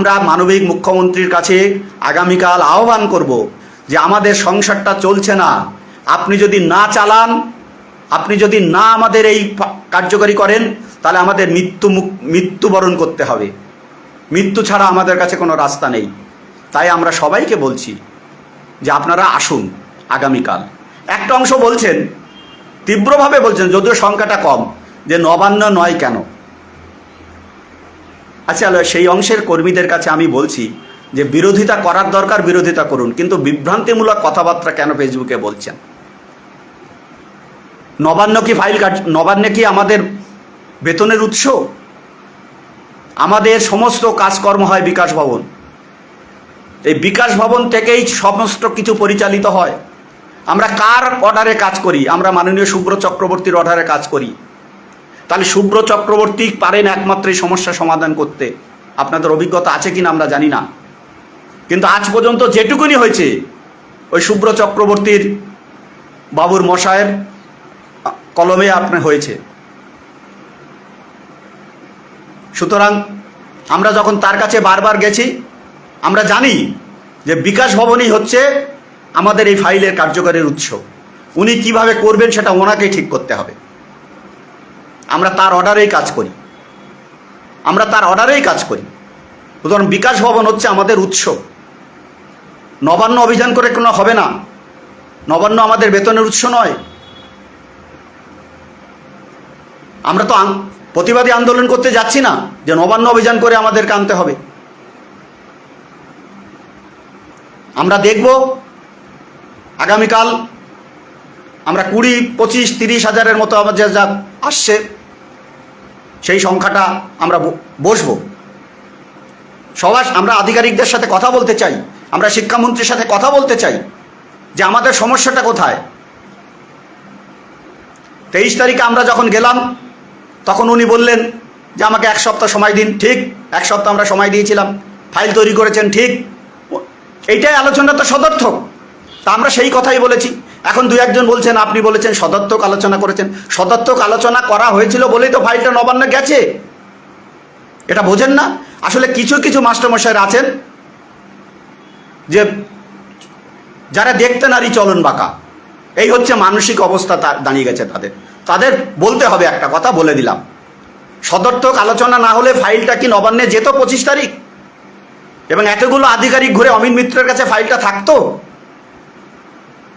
আমরা মানবিক মুখ্যমন্ত্রীর কাছে আগামীকাল আহ্বান করব যে আমাদের সংসারটা চলছে না। আপনি যদি না চালান, আপনি যদি না আমাদের এই কার্যকরী করেন, তাহলে আমাদের মৃত্যু মৃত্যুবরণ করতে হবে। মৃত্যু ছাড়া আমাদের কাছে কোনো রাস্তা নেই। তাই আমরা সবাইকে বলছি যে আপনারা আসুন আগামীকাল। একটা অংশ বলছেন, তীব্রভাবে বলছেন, যদিও সংখ্যাটা কম, যে নবান্ন নয় কেন? আচ্ছা সেই অংশের কর্মীদের কাছে আমি বলছি যে বিরোধিতা করার দরকার, বিরোধিতা করুন। কিন্তু বিভ্রান্তিমূলক কথাবার্তা কেন ফেসবুকে বলছেন? নবান্ন কি ফাইল কাট, নবান্নে কি আমাদের বেতনের উৎস? আমাদের সমস্ত কাজকর্ম হয় বিকাশ ভবন। এই বিকাশ ভবন থেকেই সমস্ত কিছু পরিচালিত হয়। আমরা কার অর্ডারে কাজ করি? আমরা মাননীয় শুভ্র চক্রবর্তীর অর্ডারে কাজ করি। তাহলে শুভ্র চক্রবর্তী পারেন একমাত্র এই সমস্যা সমাধান করতে। আপনাদের অভিজ্ঞতা আছে কিনা আমরা জানি না। কিন্তু আজ পর্যন্ত যেটুকুনি হয়েছে, ওই শুভ্র চক্রবর্তীর বাবুর মশায়ের কলমে আপনার হয়েছে। সুতরাং আমরা যখন তার কাছে বারবার গেছি, আমরা জানি যে বিকাশ ভবনই হচ্ছে আমাদের এই ফাইলের কার্যকরের উৎস। উনি কীভাবে করবেন সেটা ওনাকেই ঠিক করতে হবে। আমরা তার অর্ডারেই কাজ করি। আমরা তার অর্ডারেই কাজ করি। সুতরাং বিকাশ ভবন হচ্ছে আমাদের উৎস। নবান্ন অভিযান করে কোনো হবে না। নবান্ন আমাদের বেতনের উৎস নয়। আমরা তো প্রতিবাদী আন্দোলন করতে যাচ্ছি না যে নবান্ন অভিযান করে আমাদেরকে আনতে হবে। আমরা দেখব আগামীকাল আমরা কুড়ি, পঁচিশ, তিরিশ হাজারের মতো আমাদের যা আসছে। সেই সংখ্যাটা আমরা বসবো। সবার আমরা আধিকারিকদের সাথে কথা বলতে চাই, আমরা শিক্ষামন্ত্রীর সাথে কথা বলতে চাই যে আমাদের সমস্যাটা কোথায়। তেইশ তারিখে আমরা যখন গেলাম, তখন উনি বললেন যে আমাকে এক সপ্তাহ সময় দিন, ঠিক, এক সপ্তাহ আমরা সময় দিয়েছিলাম, ফাইল তৈরি করেছেন, ঠিক। এইটাই আলোচনা তো সদর্থক। তা আমরা সেই কথাই বলেছি। এখন দু একজন বলছেন, আপনি বলেছেন সদর্থক আলোচনা করেছেন। সদর্থক আলোচনা করা হয়েছিল বলেই তো ফাইলটা নবান্ন গেছে। এটা বোঝেন না? আসলে কিছু কিছু মাস্টারমশাইরা আছেন যে যারা দেখতে নারী চলন বাঁকা, এই হচ্ছে মানসিক অবস্থা তা দাঁড়িয়ে গেছে তাদের। তাদের বলতে হবে একটা কথা, বলে দিলাম। সদর্থক আলোচনা না হলে ফাইলটা কি নবান্নে যেত পঁচিশ তারিখ? এবং এতগুলো আধিকারিক ঘুরে অমিত মিত্রের কাছে ফাইলটা থাকতো?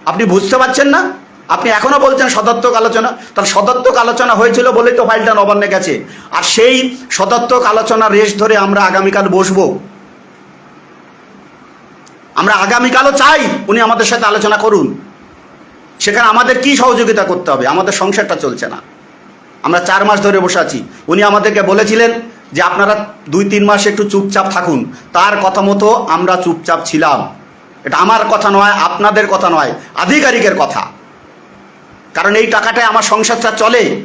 আপনি বুঝতে পারছেন না? আপনি এখনও বলছেন সদর্থক আলোচনা। তার সদর্থক আলোচনা হয়েছিল বলেই তো ফাইলটা নবান্নে গেছে। আর সেই সদর্থক আলোচনা রেশ ধরে আমরা আগামীকাল বসবো। আমরা আগামীকালও চাই উনি আমাদের সাথে আলোচনা করুন। সেখানে আমাদের কি সহযোগিতা করতে হবে? আমাদের সংসারটা চলছে না। আমরা চার মাস ধরে বসে আছি। উনি আমাদেরকে বলেছিলেন যে আপনারা দুই তিন মাস একটু চুপচাপ থাকুন। তার কথা মতো আমরা চুপচাপ ছিলাম। এটা আমার কথা নয়, আপনাদের কথা নয়, আধিকারিকের কথা। কারণ এই টাকাটায় আমার সংসারটা চলে।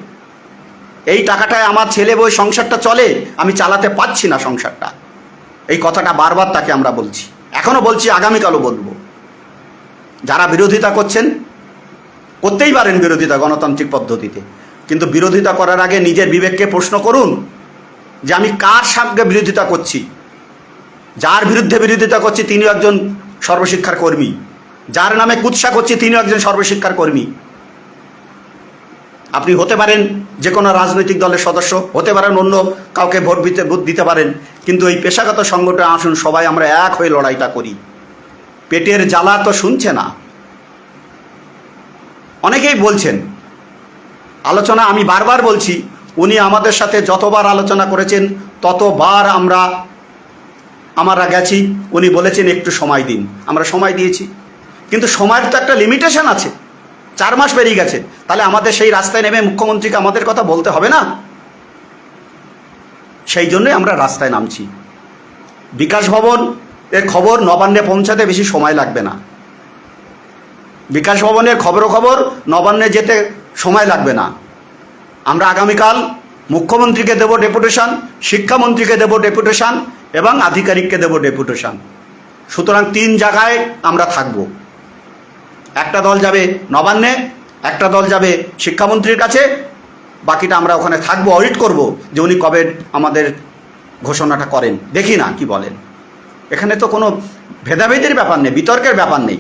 এই টাকাটায় আমার ছেলে বই সংসারটা চলে, আমি চালাতে পারছি না সংসারটা। এই কথাটা বারবার তাকে আমরা বলছি। এখনও বলছি, আগামীকালও বলব। যারা বিরোধিতা করছেন, করতেই পারেন বিরোধিতা গণতান্ত্রিক পদ্ধতিতে। কিন্তু বিরোধিতা করার আগে নিজের বিবেককে প্রশ্ন করুন, যে আমি কার সঙ্গে বিরোধিতা করছি? যার বিরুদ্ধে বিরোধিতা করছি, তিনিও একজন সর্বশিক্ষার কর্মী। যার নামে কুৎসা করছি, তিনিও একজন সর্বশিক্ষার কর্মী। আপনি হতে পারেন যে কোনো রাজনৈতিক দলের সদস্য, হতে পারেন অন্য কাউকে ভোট দিতে ভোট দিতে পারেন, কিন্তু এই পেশাগত সংগঠনে, আসুন, সবাই আমরা এক হয়ে লড়াইটা করি। পেটের জ্বালা তো শুনছে না। অনেকেই বলছেন, আলোচনা আমি বারবার বলছি, উনি আমাদের সাথে যতবার আলোচনা করেছেন, ততবার আমরা আমরা গেছি, উনি বলেছেন একটু সময় দিন। আমরা সময় দিয়েছি। কিন্তু সময়ের তো একটা লিমিটেশন আছে। চার মাস পেরিয়ে গেছে। তাহলে আমাদের সেই রাস্তায় নেমে মুখ্যমন্ত্রীকে আমাদের কথা বলতে হবে না? সেই জন্যই আমরা রাস্তায় নামছি। বিকাশ ভবন এর খবর নবান্নে পৌঁছাতে বেশি সময় লাগবে না। বিকাশ ভবনের খবরও নবান্নে যেতে সময় লাগবে না। আমরা আগামীকাল মুখ্যমন্ত্রীকে দেব ডেপুটেশন, শিক্ষামন্ত্রীকে দেব ডেপুটেশন এবং আধিকারিককে দেব ডেপুটেশন। সুতরাং তিন জায়গায় আমরা থাকব। একটা দল যাবে নবান্নে, একটা দল যাবে শিক্ষামন্ত্রীর কাছে। বাকিটা আমরা ওখানে থাকব অডিট করব যে উনি কবে আমাদের ঘোষণাটা করেন। দেখি না কি বলেন। এখানে তো কোনো ভেদাভেদের ব্যাপার নেই, বিতর্কের ব্যাপার নেই।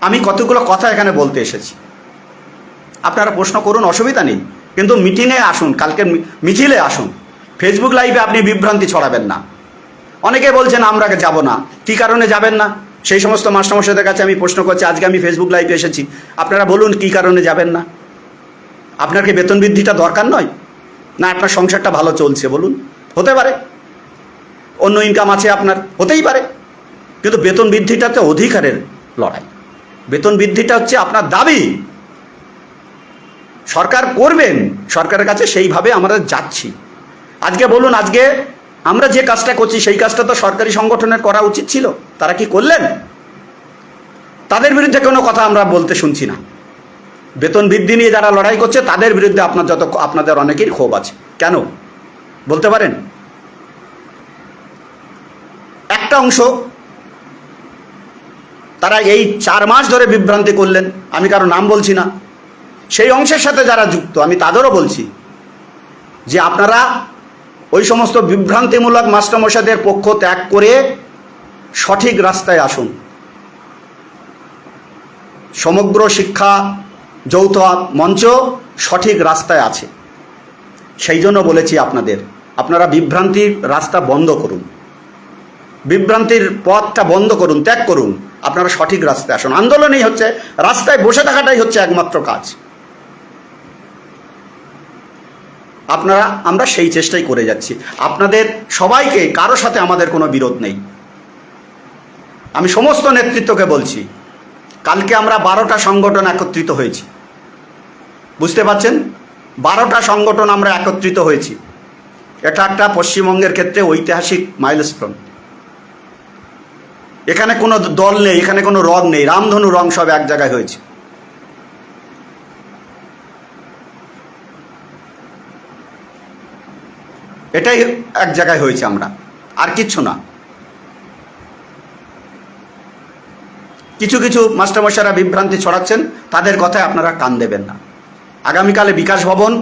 আমি কতগুলো কথা এখানে বলতে এসেছি। আপনারা প্রশ্ন করুন, অসুবিধা নেই। কিন্তু মিটিংয়ে আসুন, কালকে মিছিলে আসুন। ফেসবুক লাইভে আপনি বিভ্রান্তি ছড়াবেন না। অনেকে বলছেন, আমরা যাব না। কী কারণে যাবেন না? সেই সমস্ত মাস্টারমশাইদের কাছে আমি প্রশ্ন করছি, আজকে আমি ফেসবুক লাইভে এসেছি। আপনারা বলুন, কী কারণে যাবেন না? আপনার কি বেতন বৃদ্ধিটা দরকার নয়? না, আপনার সংসারটা ভালো চলছে, বলুন। হতে পারে। অন্য ইনকাম আছে আপনার, হতেই পারে। কিন্তু বেতন বৃদ্ধিটা তো অধিকারের লড়াই। বেতন বৃদ্ধিটা হচ্ছে আপনার দাবি। সরকার করবেন, সরকারের কাছে সেইভাবে আমরা যাচ্ছি। আজকে বলুন, আজকে আমরা যে কাজটা করছি, সেই কাজটা তো সরকারি সংগঠনের করা উচিত ছিল। তারা কি করলেন? তাদের বিরুদ্ধে কোনো কথা আমরা বলতে শুনছি না। বেতন বৃদ্ধি নিয়ে যারা লড়াই করছে, তাদের বিরুদ্ধে আপনার যত, আপনাদের অনেকেই ক্ষোভ আছে। কেন? বলতে পারেন? একটা অংশ, তারা এই চার মাস ধরে বিভ্রান্তি করলেন। আমি কারও নাম বলছি না। সেই অংশের সাথে যারা যুক্ত, আমি তাদেরও বলছি যে আপনারা ওই সমস্ত বিভ্রান্তিমূলক মাস্টারমশাদের পক্ষ ত্যাগ করে সঠিক রাস্তায় আসুন। সমগ্র শিক্ষা যৌথ মঞ্চ সঠিক রাস্তায় আছে। সেই জন্য বলেছি আপনাদের, আপনারা বিভ্রান্তির রাস্তা বন্ধ করুন। বিভ্রান্তির পথটা বন্ধ করুন, ত্যাগ করুন। আপনারা সঠিক রাস্তায় আসুন। আন্দোলনই হচ্ছে, রাস্তায় বসে থাকাটাই হচ্ছে একমাত্র কাজ। আপনারা, আমরা সেই চেষ্টাই করে যাচ্ছি। আপনাদের সবাইকে, কারও সাথে আমাদের কোনো বিরোধ নেই। আমি সমস্ত নেতৃত্বকে বলছি, কালকে আমরা বারোটা সংগঠন একত্রিত হয়েছি। বুঝতে পারছেন? বারোটা সংগঠন আমরা একত্রিত হয়েছি। এটা একটা পশ্চিমবঙ্গের ক্ষেত্রে ঐতিহাসিক মাইলস্টোন। এখানে কোনো দল নেই, এখানে কোনো রং নেই। রামধনু রং সব এক জায়গায় হয়েছে। এটাই এক জায়গায় হয়েছে আমরা। আর কিচ্ছু না। কিছু কিছু মাস্টারমশাইরা বিভ্রান্তি ছড়াচ্ছেন, তাদের কথায় আপনারা কান দেবেন না। আগামীকালে বিকাশ ভবন,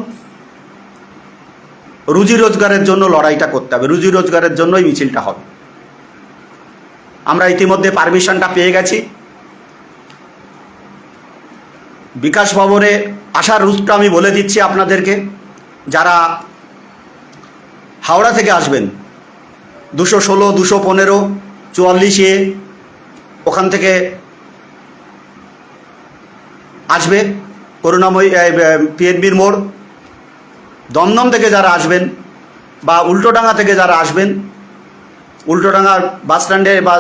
রুজি রোজগারের জন্য লড়াইটা করতে হবে। রুজি রোজগারের জন্যই মিছিলটা হবে। আমরা ইতিমধ্যে পারমিশনটা পেয়ে গেছি। বিকাশ ভবনে আসার রুটটা আমি বলে দিচ্ছি আপনাদেরকে। যারা হাওড়া থেকে আসবেন। দুশো ষোলো, দুশো পনেরো, চুয়াল্লিশে ওখান থেকে আসবে করুণাময়ী পিএনবির মোড়। দমদম থেকে যারা আসবেন বা উল্টোডাঙ্গা থেকে যারা আসবেন, উল্টোডাঙ্গা বাস স্ট্যান্ডে বা